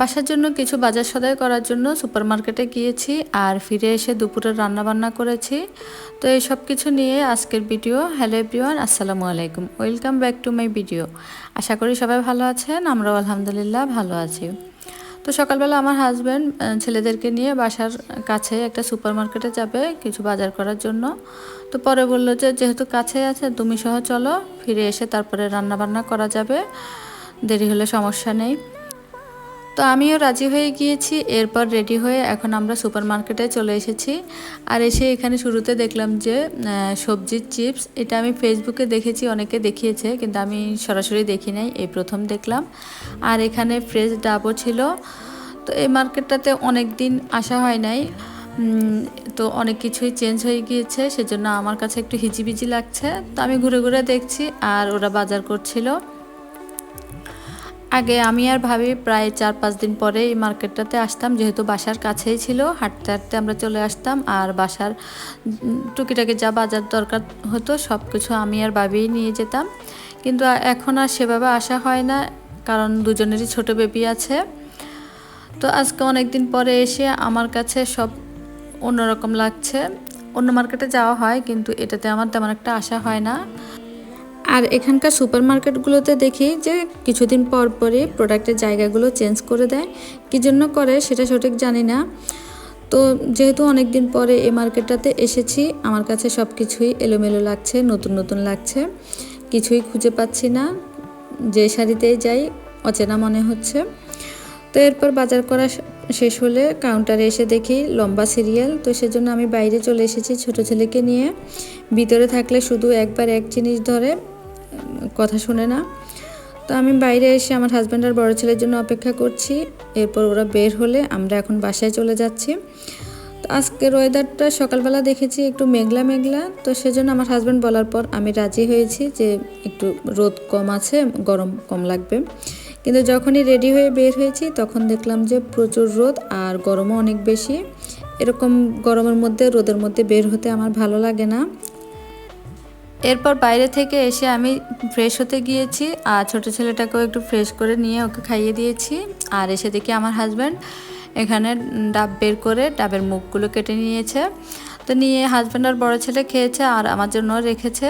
বাসার জন্য কিছু বাজার সদাই করার জন্য সুপার মার্কেটে গিয়েছি আর ফিরে এসে দুপুরে রান্না বান্না করেছি। তো এই সব কিছু নিয়ে আজকের ভিডিও। হ্যালো এভরিওয়ান আসসালামু আলাইকুম। Welcome back to my video আশা করি সবাই ভালো আছেন, আমরাও আলহামদুলিল্লাহ ভালো আছি। তো সকালবেলা আমার হাজব্যান্ড ছেলেদেরকে নিয়ে বাসার কাছে একটা সুপার মার্কেটে যাবে কিছু বাজার করার জন্য। তো পরে বলল যে, যেহেতু কাছে আছে, তুমি সহ চলো, ফিরে এসে তারপরে রান্না বান্না করা যাবে। দেরি হলে সমস্যা নেই। তো আমিও রাজি হয়ে গিয়েছি, এরপর রেডি হয়ে এখন আমরা সুপার মার্কেটে চলে এসেছি। আর এসে এখানে শুরুতে দেখলাম যে সবজির চিপস এটা আমি ফেসবুকে দেখেছি, অনেকে দেখিয়েছে, কিন্তু আমি সরাসরি দেখি নাই, এই প্রথম দেখলাম। আর এখানে ফ্রেশ ডাবও ছিল। তো এই মার্কেটটাতে অনেক দিন আসা হয় নাই। তো অনেক কিছুই চেঞ্জ হয়ে গিয়েছে, সেজন্য আমার কাছে একটু হিজিবিজি লাগছে। তো আমি ঘুরে ঘুরে দেখছি, আর ওরা বাজার করছিল। আগে আমি আর ভাবি প্রায় চার পাঁচ দিন পরে এই মার্কেটটাতে আসতাম, যেহেতু বাসার কাছেই ছিল, হাঁটতে হাঁটতে আমরা চলে আসতাম আর বাসার টুকিটাকি যা বাজার দরকার হতো সব কিছু আমি আর ভাবিই নিয়ে যেতাম। কিন্তু এখন আর সেভাবে আসা হয় না, কারণ দুজনেরই ছোট বেবি আছে। তো আজকে অনেক দিন পরে এসে আমার কাছে সব অন্যরকম লাগছে। অন্য মার্কেটে যাওয়া হয়, কিন্তু এটাতে আমার তেমন একটা আশা হয় না। আর এখানকার সুপার মার্কেটগুলোতে দেখি যে কিছুদিন পর পরই প্রোডাক্টের জায়গাগুলো চেঞ্জ করে দেয়। কী জন্য করে সেটা সঠিক জানি না। তো যেহেতু অনেক দিন পরে এই মার্কেটটাতে এসেছি, আমার কাছে সব কিছুই এলোমেলো লাগছে, নতুন নতুন লাগছে। কিছুই খুঁজে পাচ্ছি না, যে শাড়িতেই যাই, অচেনা মনে হচ্ছে। তো এরপর বাজার করা শেষ হলে কাউন্টারে এসে দেখি লম্বা সিরিয়াল তো সেজন্য আমি বাইরে চলে এসেছি ছোট ছেলেকে নিয়ে। ভিতরে থাকলে শুধু একবার এক জিনিস ধরে কথা শুনে না। তো আমি বাইরে এসে আমার হাজব্যান্ড আর বড় ছেলের জন্য অপেক্ষা করছি। এরপর ওরা বের হলে আমরা এখন বাসায় চলে যাচ্ছি। তো আজকের ওয়েদারটা সকালবেলা দেখেছি একটু মেঘলা মেঘলা। তো সেজন্য আমার হাজব্যান্ড বলার পর আমি রাজি হয়েছি যে একটু রোদ কম আছে, গরম কম লাগবে। কিন্তু যখনই রেডি হয়ে বের হয়েছি, তখন দেখলাম যে প্রচুর রোদ আর গরমও অনেক বেশি। এরকম গরমের মধ্যে, রোদের মধ্যে বের হতে আমার ভালো লাগে না। এরপর বাইরে থেকে এসে আমি ফ্রেশ হতে গিয়েছি, আর ছোটো ছেলেটাকেও একটু ফ্রেশ করে নিয়ে ওকে খাইয়ে দিয়েছি। আর এসে দেখি আমার হাজব্যান্ড এখানে ডাব বের করে ডাবের মুখগুলো কেটে নিয়েছে। তো নিয়ে হাজব্যান্ড আর বড়ো ছেলে খেয়েছে আর আমার জন্য রেখেছে।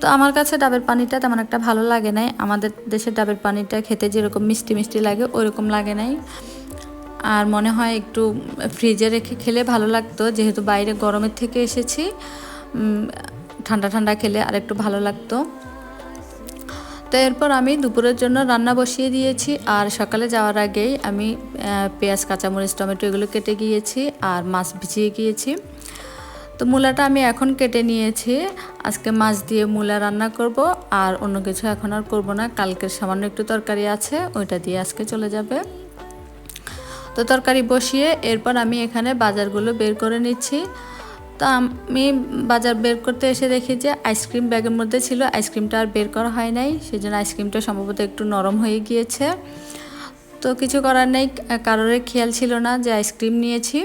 তো আমার কাছে ডাবের পানিটা তেমন একটা ভালো লাগে নাই। আমাদের দেশের ডাবের পানিটা খেতে যেরকম মিষ্টি মিষ্টি লাগে ওইরকম লাগে নাই। আর মনে হয় একটু ফ্রিজে রেখে খেলে ভালো লাগতো। যেহেতু বাইরে গরমের থেকে এসেছি ঠান্ডা ঠান্ডা খেলে আর একটু ভালো লাগতো। তো এরপর আমি দুপুরের জন্য রান্না বসিয়ে দিয়েছি আর সকালে যাওয়ার আগেই আমি পেঁয়াজ, কাঁচামরিচ, টমেটো এগুলো কেটে গিয়েছি আর মাছ ভিজিয়ে গিয়েছি। তো মূলাটা আমি এখন কেটে নিয়েছি। আজকে মাছ দিয়ে মূলা রান্না করব আর অন্য কিছু এখন আর করব না। কালকের সামান্য একটু তরকারি আছে, ওইটা দিয়ে আজকে চলে যাবে। তো তরকারি বসিয়ে এরপর আমি এখানে বাজারগুলো বের করে নিচ্ছি। তো আমি বাজার বের করতে এসে দেখি যে আইসক্রিম ব্যাগের মধ্যে ছিল, আইসক্রিমটা আর বের করা হয় নাই। সেই জন্য আইসক্রিমটা সম্ভবত একটু নরম হয়ে গিয়েছে। তো কিছু করার নেই কারোর খেয়াল ছিল না যে আইসক্রিম নিয়েছি।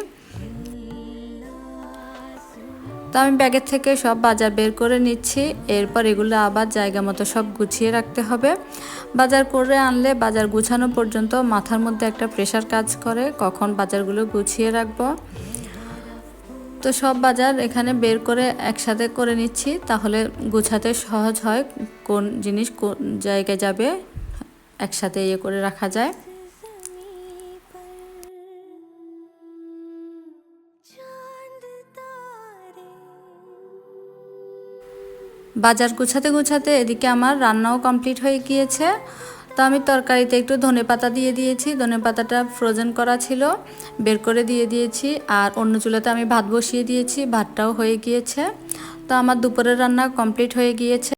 তো আমি ব্যাগের থেকে সব বাজার বের করে নিচ্ছি। এরপর এগুলো আবার জায়গা মতো সব গুছিয়ে রাখতে হবে। বাজার করে আনলে বাজার গুছানো পর্যন্ত মাথার মধ্যে একটা প্রেশার কাজ করে, কখন বাজারগুলো গুছিয়ে রাখব। তো সব বাজার এখানে বের করে একসাথে করে নিচ্ছি, তাহলে গুছাতে সহজ হয় কোন জিনিস কোন জায়গায় যাবে একসাথে ইয়ে করে রাখা যায়। বাজার গুছাতে গুছাতে এদিকে আমার রান্নাও কমপ্লিট হয়ে গিয়েছে। আমি তরকারিতে একটু ধনে পাতা দিয়ে দিয়েছি। ধনে পাতাটা ফ্রোজেন করা ছিল, বের করে দিয়ে দিয়েছি। আর অন্য চুলাতে আমি ভাত বসিয়ে দিয়েছি, ভাতটাও হয়ে গিয়েছে। তো আমার দুপুরের রান্না কমপ্লিট হয়ে গিয়েছে।